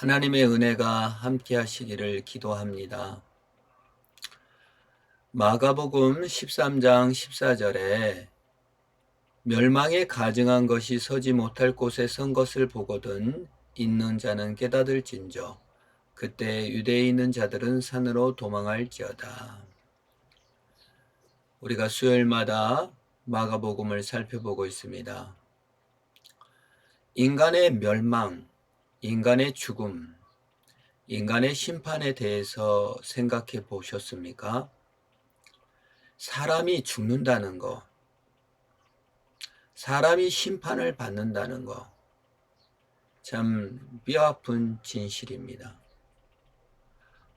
하나님의 은혜가 함께 하시기를 기도합니다. 마가복음 13장 14절에 멸망에 가증한 것이 서지 못할 곳에 선 것을 보거든 있는 자는 깨닫을진저 그때 유대에 있는 자들은 산으로 도망할지어다. 우리가 수요일마다 마가복음을 살펴보고 있습니다. 인간의 멸망, 인간의 죽음, 인간의 심판에 대해서 생각해 보셨습니까? 사람이 죽는다는 거, 사람이 심판을 받는다는 거, 참 뼈아픈 진실입니다.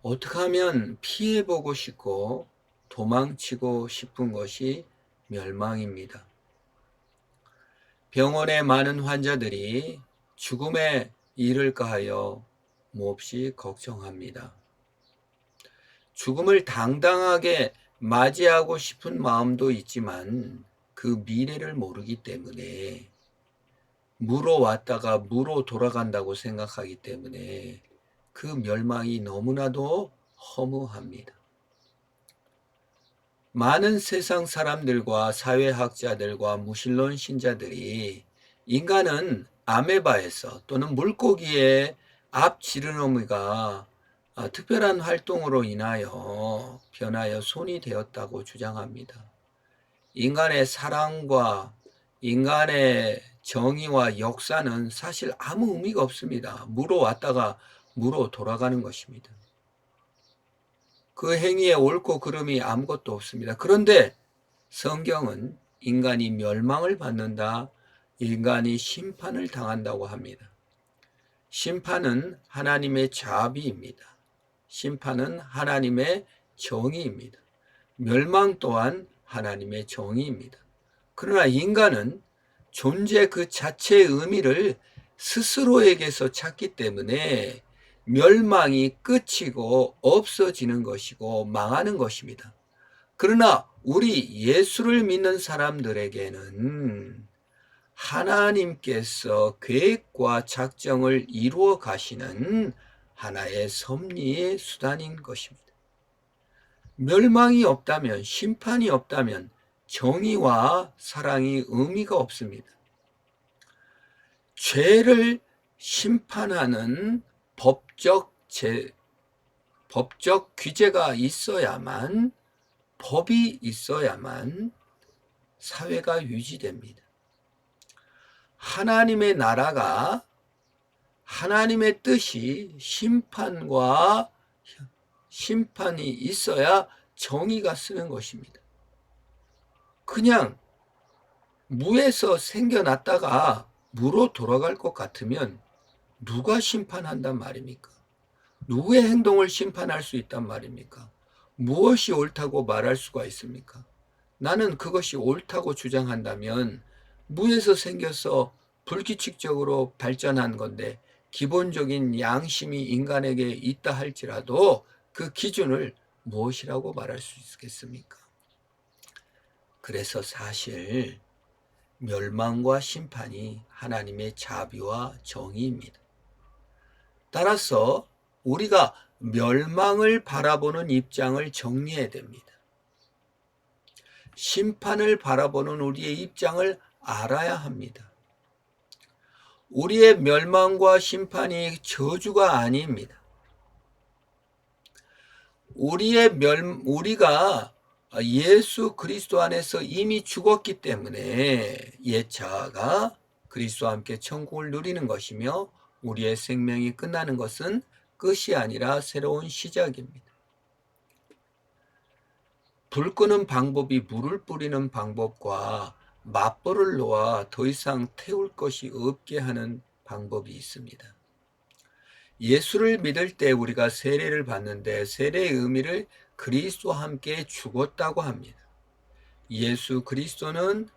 어떻게 하면 피해보고 싶고 도망치고 싶은 것이 멸망입니다. 병원에 많은 환자들이 죽음에 이를까 하여 몹시 걱정합니다. 죽음을 당당하게 맞이하고 싶은 마음도 있지만 그 미래를 모르기 때문에 무로 왔다가 무로 돌아간다고 생각하기 때문에 그 멸망이 너무나도 허무합니다. 많은 세상 사람들과 사회학자들과 무신론 신자들이 인간은 아메바에서 또는 물고기의 앞 지르노미가 아, 특별한 활동으로 인하여 변하여 손이 되었다고 주장합니다. 인간의 사랑과 인간의 정의와 역사는 사실 아무 의미가 없습니다. 물어 왔다가 물어 돌아가는 것입니다. 그 행위에 옳고 그름이 아무것도 없습니다. 그런데 성경은 인간이 멸망을 받는다, 인간이 심판을 당한다고 합니다. 심판은 하나님의 자비입니다. 심판은 하나님의 정의입니다. 멸망 또한 하나님의 정의입니다. 그러나 인간은 존재 그 자체의 의미를 스스로에게서 찾기 때문에 멸망이 끝이고 없어지는 것이고 망하는 것입니다. 그러나 우리 예수를 믿는 사람들에게는 하나님께서 계획과 작정을 이루어 가시는 하나의 섭리의 수단인 것입니다. 멸망이 없다면, 심판이 없다면 정의와 사랑이 의미가 없습니다. 죄를 심판하는 법적 제, 법적 규제가 있어야만, 법이 있어야만 사회가 유지됩니다. 하나님의 나라가 하나님의 뜻이 심판과 심판이 있어야 정의가 쓰는 것입니다. 그냥 무에서 생겨났다가 무로 돌아갈 것 같으면 누가 심판한단 말입니까? 누구의 행동을 심판할 수 있단 말입니까? 무엇이 옳다고 말할 수가 있습니까? 나는 그것이 옳다고 주장한다면 무에서 생겨서 불규칙적으로 발전한 건데 기본적인 양심이 인간에게 있다 할지라도 그 기준을 무엇이라고 말할 수 있겠습니까? 그래서 사실 멸망과 심판이 하나님의 자비와 정의입니다. 따라서 우리가 멸망을 바라보는 입장을 정리해야 됩니다. 심판을 바라보는 우리의 입장을 알아야 합니다. 우리의 멸망과 심판이 저주가 아닙니다. 우리의 멸, 우리가 예수 그리스도 안에서 이미 죽었기 때문에 예차가 그리스도와 함께 천국을 누리는 것이며 우리의 생명이 끝나는 것은 끝이 아니라 새로운 시작입니다. 불 끄는 방법이 물을 뿌리는 방법과 맞벌을 놓아 더 이상 태울 것이 없게 하는 방법이 있습니다. 예수를 믿을 때 우리가 세례를 받는데 세례의 의미를 그리스도와 함께 죽었다고 합니다. 예수 그리스도는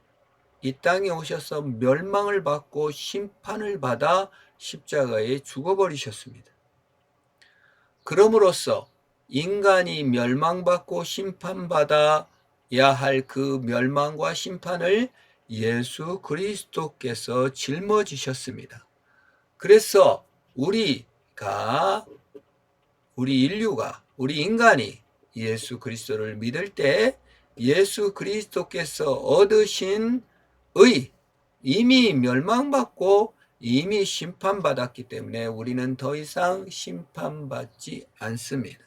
이 땅에 오셔서 멸망을 받고 심판을 받아 십자가에 죽어버리셨습니다. 그럼으로써 인간이 멸망받고 심판받아야 할 그 멸망과 심판을 예수 그리스도께서 짊어지셨습니다. 그래서 우리 우리가 우리 인류가 우리 인간이 예수 그리스도를 믿을 때 예수 그리스도께서 얻으신 의 이미 멸망받고 이미 심판받았기 때문에 우리는 더 이상 심판받지 않습니다.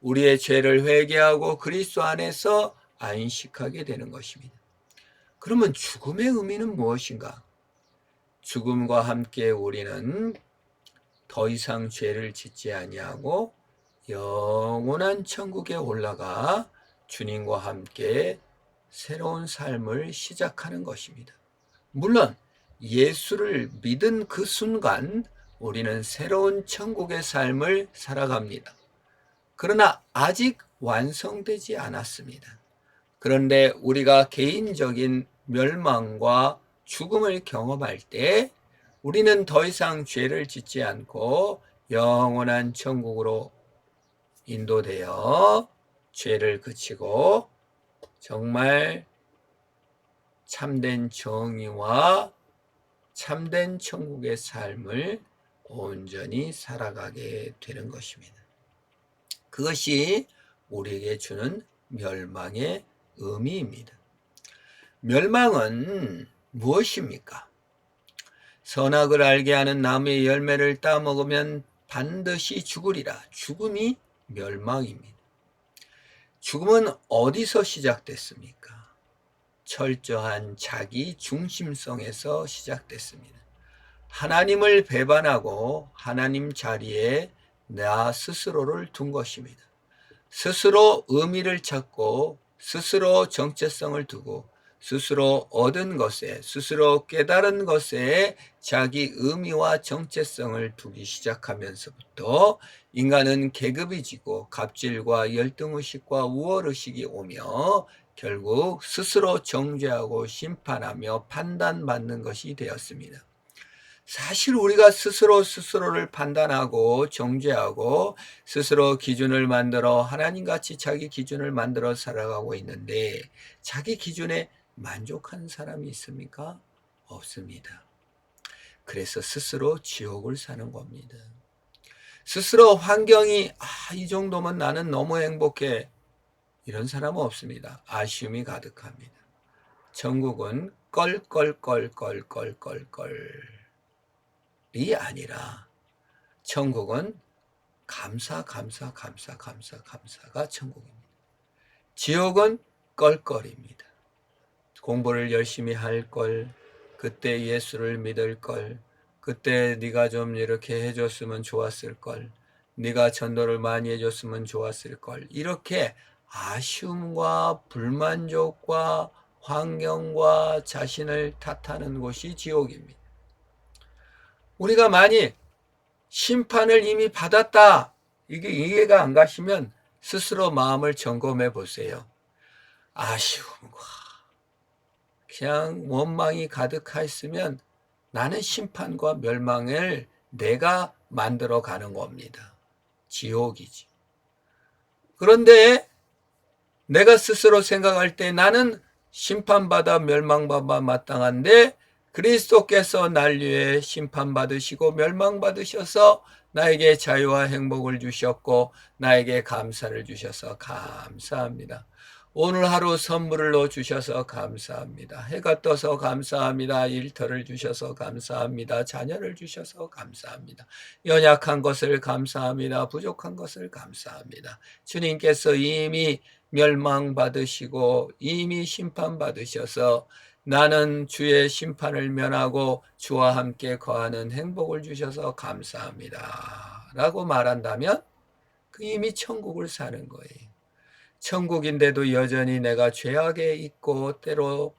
우리의 죄를 회개하고 그리스도 안에서 안식하게 되는 것입니다. 그러면 죽음의 의미는 무엇인가? 죽음과 함께 우리는 더 이상 죄를 짓지 아니하고 영원한 천국에 올라가 주님과 함께 새로운 삶을 시작하는 것입니다. 물론 예수를 믿은 그 순간 우리는 새로운 천국의 삶을 살아갑니다. 그러나 아직 완성되지 않았습니다. 그런데 우리가 개인적인 멸망과 죽음을 경험할 때 우리는 더 이상 죄를 짓지 않고 영원한 천국으로 인도되어 죄를 그치고 정말 참된 정의와 참된 천국의 삶을 온전히 살아가게 되는 것입니다. 그것이 우리에게 주는 멸망의 의미입니다. 멸망은 무엇입니까? 선악을 알게 하는 나무의 열매를 따먹으면 반드시 죽으리라. 죽음이 멸망입니다. 죽음은 어디서 시작됐습니까? 철저한 자기 중심성에서 시작됐습니다. 하나님을 배반하고 하나님 자리에 나 스스로를 둔 것입니다. 스스로 의미를 찾고 스스로 정체성을 두고 스스로 얻은 것에 스스로 깨달은 것에 자기 의미와 정체성을 두기 시작하면서부터 인간은 계급이 지고 갑질과 열등의식과 우월의식이 오며 결국 스스로 정죄하고 심판하며 판단받는 것이 되었습니다. 사실 우리가 스스로 스스로를 판단하고 정죄하고 스스로 기준을 만들어 하나님같이 자기 기준을 만들어 살아가고 있는데 자기 기준에 만족한 사람이 있습니까? 없습니다. 그래서 스스로 지옥을 사는 겁니다. 스스로 환경이 아, 이 정도면 나는 너무 행복해. 이런 사람은 없습니다. 아쉬움이 가득합니다. 천국은 껄껄껄껄껄껄껄 이 아니라 천국은 감사 감사 감사 감사 감사가 천국입니다. 지옥은 껄껄입니다. 공부를 열심히 할 걸, 그때 예수를 믿을 걸, 그때 네가 좀 이렇게 해줬으면 좋았을 걸, 네가 전도를 많이 해줬으면 좋았을 걸. 이렇게 아쉬움과 불만족과 환경과 자신을 탓하는 곳이 지옥입니다. 우리가 만일 심판을 이미 받았다. 이게 이해가 안 가시면 스스로 마음을 점검해 보세요. 아쉬움과 그냥 원망이 가득하였으면 나는 심판과 멸망을 내가 만들어 가는 겁니다. 지옥이지. 그런데 내가 스스로 생각할 때 나는 심판받아 멸망받아 마땅한데 그리스도께서 날 위해 심판받으시고 멸망받으셔서 나에게 자유와 행복을 주셨고 나에게 감사를 주셔서 감사합니다. 오늘 하루 넣어 주셔서 감사합니다. 해가 떠서 감사합니다. 일터를 주셔서 감사합니다. 자녀를 주셔서 감사합니다. 연약한 것을 감사합니다. 부족한 것을 감사합니다. 주님께서 이미 멸망받으시고 이미 심판받으셔서 나는 주의 심판을 면하고 주와 함께 거하는 행복을 주셔서 감사합니다. 라고 말한다면 그 이미 천국을 사는 거예요. 천국인데도 여전히 내가 죄악에 있고 때로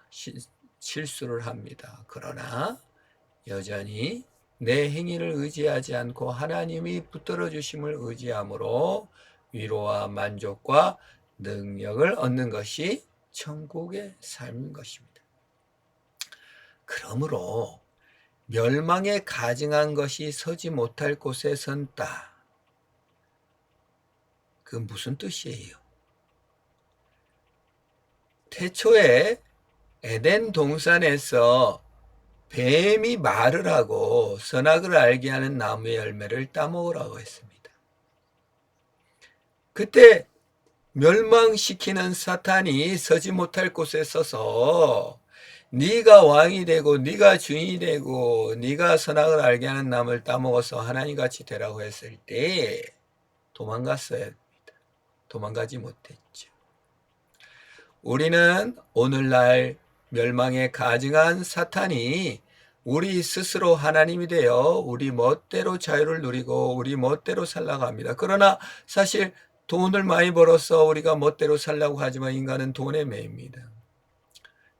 실수를 합니다. 그러나 여전히 내 행위를 의지하지 않고 하나님이 붙들어 주심을 의지함으로 위로와 만족과 능력을 얻는 것이 천국의 삶인 것입니다. 그러므로 멸망에 가증한 것이 서지 못할 곳에 선다. 그 무슨 뜻이에요? 태초에 에덴 동산에서 뱀이 말을 하고 선악을 알게 하는 나무의 열매를 따먹으라고 했습니다. 그때 멸망시키는 사탄이 서지 못할 곳에 서서 네가 왕이 되고 네가 주인이 되고 네가 선악을 알게 하는 나무를 따먹어서 하나님 같이 되라고 했을 때 도망갔어야 합니다. 도망가지 못했죠. 우리는 오늘날 멸망에 가증한 사탄이 우리 스스로 하나님이 되어 우리 멋대로 자유를 누리고 우리 멋대로 살라고 합니다. 그러나 사실 돈을 많이 벌어서 우리가 멋대로 살라고 하지만 인간은 돈에 매입니다.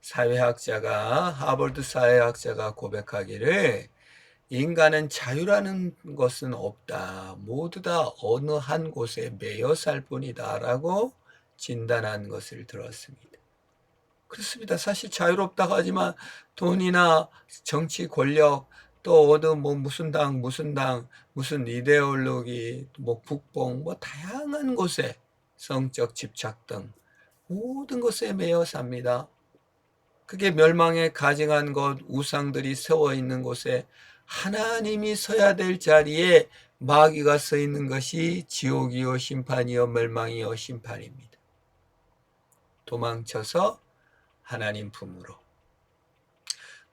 사회학자가 하버드 사회학자가 고백하기를 인간은 자유라는 것은 없다. 모두 다 어느 한 곳에 매여 살 뿐이다라고 진단한 것을 들었습니다. 그렇습니다. 사실 자유롭다고 하지만 돈이나 정치 권력 또 어느 뭐 무슨 당 무슨 당 무슨 이데올로기 뭐 국뽕 뭐 다양한 곳에 성적 집착 등 모든 것에 매여 삽니다. 그게 멸망에 가증한 것 우상들이 세워 있는 곳에 하나님이 서야 될 자리에 마귀가 서 있는 것이 지옥이요 심판이요 멸망이요 심판입니다. 도망쳐서 하나님 품으로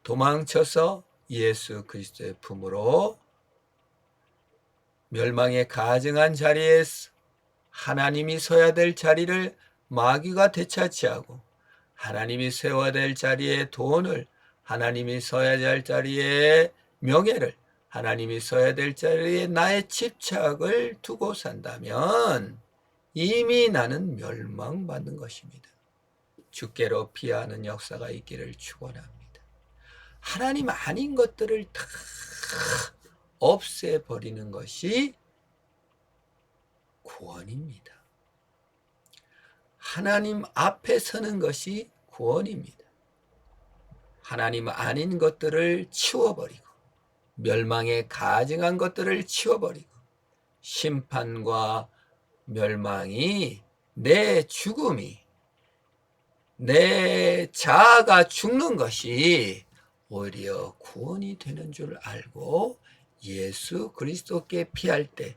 도망쳐서 예수 그리스도의 품으로 멸망에 가증한 자리에 하나님이 서야 될 자리를 마귀가 되찾지하고 하나님이 세워야 될 자리에 돈을 하나님이 서야 될 자리에 명예를 하나님이 서야 될 자리에 나의 집착을 두고 산다면 이미 나는 멸망받는 것입니다. 주께로 피하는 역사가 있기를 축원합니다. 하나님 아닌 것들을 다 없애버리는 것이 구원입니다. 하나님 앞에 서는 것이 구원입니다. 하나님 아닌 것들을 치워버리고 멸망에 가증한 것들을 치워버리고 심판과 멸망이 내 죽음이 내 자아가 죽는 것이 오히려 구원이 되는 줄 알고 예수 그리스도께 피할 때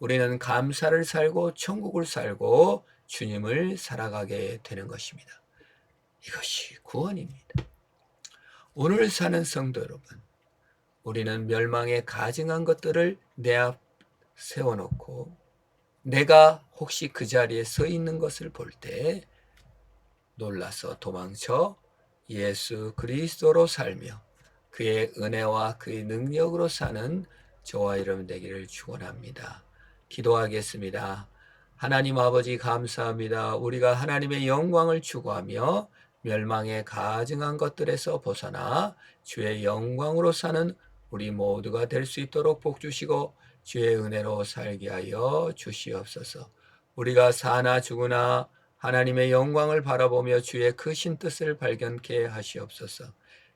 우리는 감사를 살고 천국을 살고 주님을 살아가게 되는 것입니다. 이것이 구원입니다. 오늘 사는 성도 여러분, 우리는 멸망에 가증한 것들을 내 앞 세워놓고 내가 혹시 그 자리에 서 있는 것을 볼 때 놀라서 도망쳐 예수 그리스도로 살며 그의 은혜와 그의 능력으로 사는 저와 여러분 되기를 축원합니다. 기도하겠습니다. 하나님 아버지 감사합니다. 우리가 하나님의 영광을 추구하며 멸망에 가증한 것들에서 벗어나 주의 영광으로 사는 우리 모두가 될 수 있도록 복 주시고 주의 은혜로 살게 하여 주시옵소서. 우리가 사나 죽으나 하나님의 영광을 바라보며 주의 크신 뜻을 발견케 하시옵소서.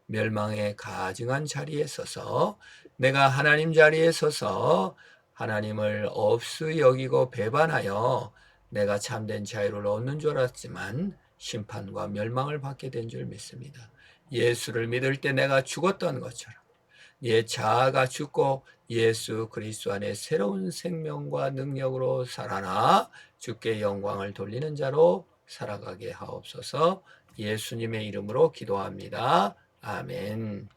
멸망에 가증한 자리에 서서 내가 하나님 자리에 서서 하나님을 없이 여기고 배반하여 내가 참된 자유를 얻는 줄 알았지만 심판과 멸망을 받게 된 줄 믿습니다. 예수를 믿을 때 내가 죽었던 것처럼 예 자아가 죽고 예수 그리스도 안에 새로운 생명과 능력으로 살아나 주께 영광을 돌리는 자로 살아가게 하옵소서. 예수님의 이름으로 기도합니다. 아멘.